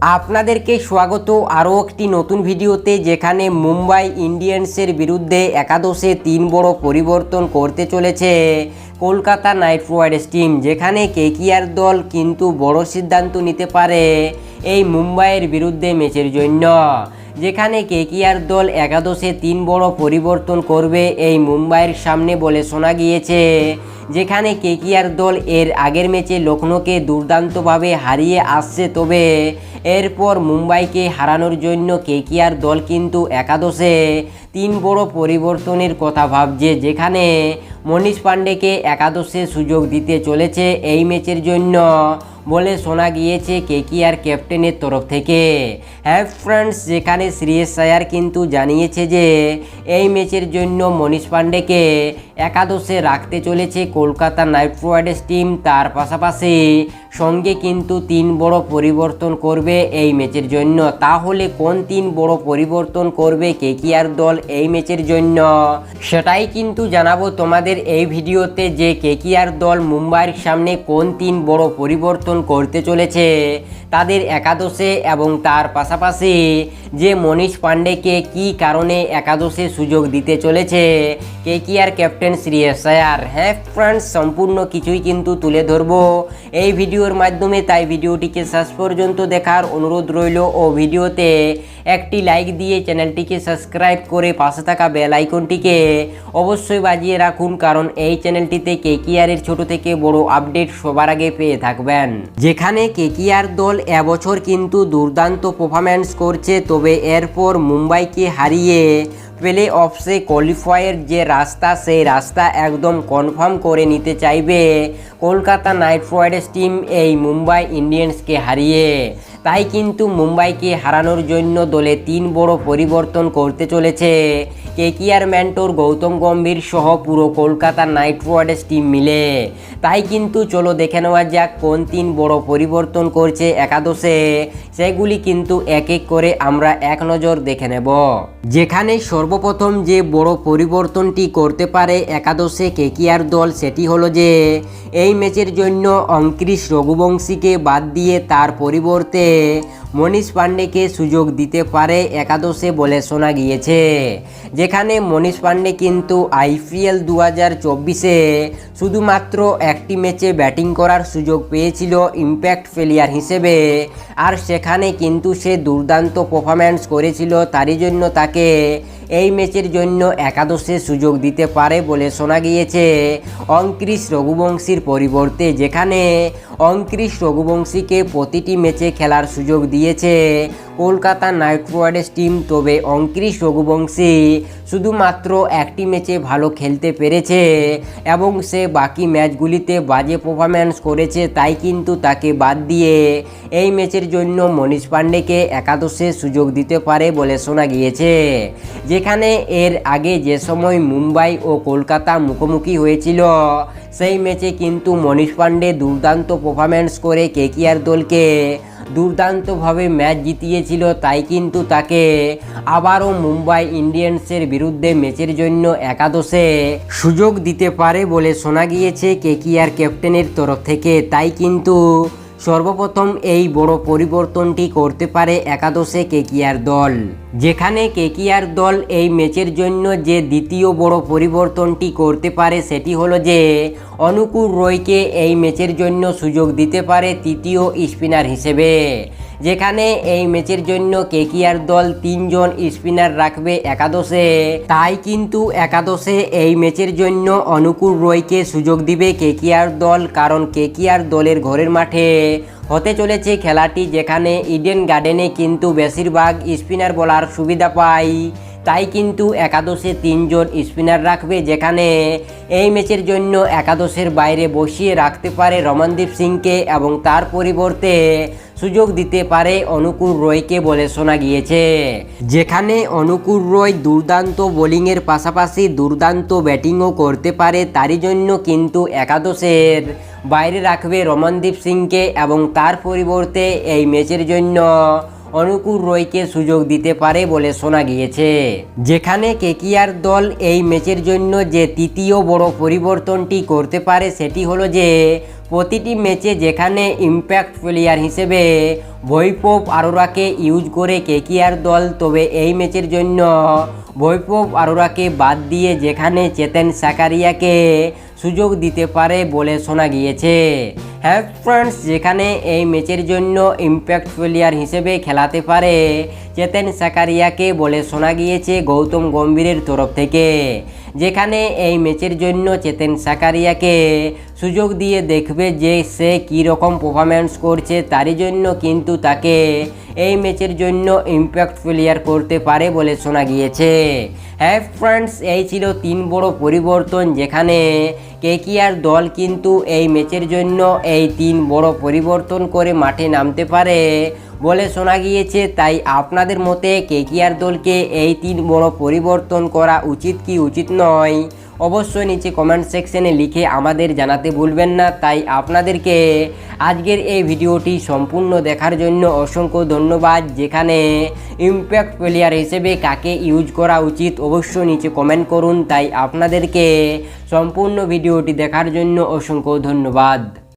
আপনাদেরকে স্বাগত আরও একটি নতুন ভিডিওতে যেখানে মুম্বাই ইন্ডিয়ান্সের বিরুদ্ধে একাদশে তিন বড় পরিবর্তন করতে চলেছে কলকাতা নাইট রাইডার্স টিম, যেখানে কেকিআর দল কিন্তু বড় সিদ্ধান্ত নিতে পারে এই মুম্বাইয়ের বিরুদ্ধে ম্যাচের জন্য। যেখানে কেকিআর দল একাদশে তিন বড় পরিবর্তন করবে এই মুম্বাইয়ের সামনে বলে শোনা গিয়েছে। যেখানে কেকিআর দল এর আগের ম্যাচে লখনৌকে দুর্দান্তভাবে হারিয়ে আসছে, তবে এরপর মুম্বাইকে হারানোর জন্য কেকিআর দল কিন্তু একাদশে তিন বড় পরিবর্তনের কথা ভাবছে, যেখানে মনীষ পাণ্ডেকে একাদশে সুযোগ দিতে চলেছে এই ম্যাচের জন্য। বলে শোনা গিয়েছে কে কি আর ক্যাপ্টেনের তরফ থেকে। হ্যাঁ ফ্রেন্ডস যেখানে শ্রীয়েশ আয়ার কিন্তু জানিয়েছে যে, এই ম্যাচের জন্য মনীষ পাণ্ডেকে একাদশে রাখতে চলেছে কলকাতা নাইট রাইডার্স টিম। তার পাশাপাশি সঙ্গে কিন্তু তিন বড় পরিবর্তন করবে এই ম্যাচের জন্য। তাহলে কোন তিন বড় পরিবর্তন করবে? কে কেকিআর দল এই ম্যাচের জন্য? সেটাই কিন্তু জানাব তোমাদের এই ভিডিওতে যে কে কেকিআর দল মুম্বাইয়ের সামনে কোন তিন বড় পরিবর্তন করতে চলেছে। তাদের একাদশে এবং তার পাশাপাশি যে মনীষ পাণ্ডেকে কি কারণে একাদশে সুযোগ দিতে চলেছে? কেকিআর ক্যাপ্টেন শ্রেয়স আয়ার হ্যাঁ ফ্রেন্ডস সম্পূর্ণ কিছুই কিন্তু তুলে ধরবো। এই ভিডিওর মাধ্যমে, তাই ভিডিওটিকে শেষ পর্যন্ত দেখার অনুরোধ রইল ও ভিডিওতে একটি লাইক দিয়ে চ্যানেলটিকে সাবস্ক্রাইব করে পাশে থাকা বেল আইকনটিকে অবশ্যই বাজিয়ে রাখুন, কারণ এই চ্যানেলটিতে কেকিআরের ছোট থেকে বড় আপডেট সবার আগে পেয়ে থাকবেন। যেখানে কেকিআর দল এবছর কিন্তু দুর্দান্ত পারফরম্যান্স করছে, তবে এরপর মুম্বাইকে হারিয়ে প্লে অফসে কোয়ালিফায়ার যে রাস্তা, সেই রাস্তা একদম কনফার্ম করে নিতে চাইবে। কলকাতা নাইট রাইডার্স টিম এই মুম্বাই ইন্ডিয়ান্সকে হারিয়ে। তাই কিন্তু মুম্বাইকে হারানোর জন্য দলে তিন বড় পরিবর্তন করতে চলেছে। কেকিআর ম্যান্টোর গৌতম গম্ভীর সহ পুরো কলকাতা নাইট রাইডার্স টিম মিলে। তাই কিন্তু চলো দেখে নেওয়া যাক কোন তিন বড় পরিবর্তন করছে একাদশে। সেগুলি কিন্তু এক এক করে আমরা এক নজর দেখে নেব। যেখানে সর্বপ্রথম যে বড় পরিবর্তনটি করতে পারে একাদশে কেকিআর দল সেটি হলো যে, এই ম্যাচের জন্য অঙ্কৃশ রঘুবংশীকে বাদ দিয়ে তার পরিবর্তে মনীষ পাণ্ডেকে সুযোগ দিতে পারে একাদশে বলে শোনা গিয়েছে। যেখানে মনীষ পাণ্ডে কিন্তু আইপিএল দু হাজার চব্বিশে শুধুমাত্র একটি ম্যাচে ব্যাটিং করার সুযোগ পেয়েছিল ইম্প্যাক্ট ফেলিয়ার হিসেবে। আর সেখানে কিন্তু সে দুর্দান্ত পারফরম্যান্স করেছিল, তারই জন্য তাকে এই ম্যাচের জন্য একাদশে সুযোগ দিতে পারে বলে শোনা গিয়েছে। অঙ্কৃশ রঘুবংশীর পরিবর্তে যেখানে অঙ্কৃশ রঘুবংশীকে প্রতিটি ম্যাচে খেলার সুযোগ দিয়েছে কলকাতা নাইট রাইডার্স টিম তবে অঙ্কৃশ রঘুবংশী শুধুমাত্র একটি ম্যাচে ভালো খেলতে পেরেছে এবং সে বাকি ম্যাচগুলিতে বাজে পারফরম্যান্স করেছে তাই কিন্তু তাকে বাদ দিয়ে এই ম্যাচের জন্য মনীষ পাণ্ডেকে একাদশে সুযোগ দিতে পারে বলে শোনা গিয়েছে। যেখানে এর আগে যে সময় মুম্বাই ও কলকাতা মুখোমুখি হয়েছিল, সেই ম্যাচে কিন্তু মনীষ পাণ্ডে দুর্দান্ত পারফরম্যান্স করে কেকিআর দলকে দুর্দান্তভাবে ম্যাচ জিতিয়েছিল, তাই কিন্তু তাকে আবারও মুম্বাই ইন্ডিয়ান্সের বিরুদ্ধে ম্যাচের জন্য একাদশে সুযোগ দিতে পারে বলে শোনা গিয়েছে কেকিআর ক্যাপ্টেনের তরফ থেকে। তাই কিন্তু সর্বপ্রথম এই বড় পরিবর্তনটি করতে পারে একাদশে কেকিয়ার দল। যেখানে কেকিয়ার দল এই ম্যাচের জন্য যে দ্বিতীয় বড় পরিবর্তনটি করতে পারে সেটি হলো যে, অনুকূল রয়কে এই ম্যাচের জন্য সুযোগ দিতে পারে তৃতীয় স্পিনার হিসেবে। যেখানে এই ম্যাচের জন্য কেকিয়ার দল তিনজন স্পিনার রাখবে একাদশে। তাই কিন্তু একাদশে এই ম্যাচের জন্য অনুকূল রয়কে সুযোগ দিবে কেকিয়ার দল, কারণ কেকিয়ার দলের ঘরের মাঠে হতে চলেছে খেলাটি যেখানে ইডেন গার্ডেনে কিন্তু বেশিরভাগ স্পিনার বলার সুবিধা পায়। তাই কিন্তু একাদশে তিনজন স্পিনার রাখবে যেখানে এই ম্যাচের জন্য একাদশের বাইরে বসিয়ে রাখতে পারে রমনদীপ সিংকে এবং তার পরিবর্তে সুযোগ দিতে পারে অনুকূল রয়কে বলে শোনা গিয়েছে। যেখানে অনুকূল রয় দুর্দান্ত বোলিংয়ের পাশাপাশি দুর্দান্ত ব্যাটিংও করতে পারে, তারই জন্য কিন্তু একাদশের বাইরে রাখবে রমনদীপ সিংকে এবং তার পরিবর্তে এই ম্যাচের জন্য অনুকূল রয়কে সুযোগ দিতে পারে বলে শোনা গিয়েছে। যেখানে কেকিয়ার দল এই ম্যাচের জন্য যে তৃতীয় বড় পরিবর্তনটি করতে পারে সেটি হলো যে, প্রতিটি ম্যাচে যেখানে ইম্প্যাক্ট প্লেয়ার হিসেবে বৈপব আরোরাকে ইউজ করে কেকিয়ার দল, তবে এই ম্যাচের জন্য বৈপব আরোরাকে বাদ দিয়ে যেখানে চেতেন সাকারিয়াকে সুযোগ দিতে পারে বলে শোনা গিয়েছে। হ্যাঁ ফ্রেন্ডস যেখানে এই ম্যাচের জন্য ইম্প্যাক্ট প্লেয়ার হিসেবে খেলাতে পারে, চেতেন সাকারিয়াকে বলে শোনা গিয়েছে গৌতম গম্ভীরের তরফ থেকে। যেখানে এই ম্যাচের জন্য চেতেন সাকারিয়াকে সুযোগ দিয়ে দেখবে যে সে রকম পারফরম্যান্স করছে, তারই জন্য কিন্তু তাকে এই ম্যাচের জন্য ইম্প্যাক্ট প্লেয়ার করতে পারে বলে শোনা গিয়েছে। হ্যাঁ ফ্রেন্ডস এই ছিল তিন বড় পরিবর্তন যেখানে কেকিয়ার দল কিন্তু এই ম্যাচের জন্য এই তিন বড় পরিবর্তন করে মাঠে নামতে পারে বলে শোনা গিয়েছে। তাই আপনাদের মতে কেকিয়ার দলকে এই তিন বড় পরিবর্তন করা উচিত কি উচিত নয়? অবশ্যই নিচে কমেন্ট সেকশনে লিখে আমাদের জানাতে ভুলবেন না। তাই আপনাদেরকে আজকের এই ভিডিওটি সম্পূর্ণ দেখার জন্য অসংখ্য ধন্যবাদ। যেখানে ইম্প্যাক্ট প্লেয়ার হিসেবে কাকে ইউজ করা উচিত অবশ্যই নিচে কমেন্ট করুন। তাই আপনাদেরকে সম্পূর্ণ ভিডিওটি দেখার জন্য অসংখ্য ধন্যবাদ।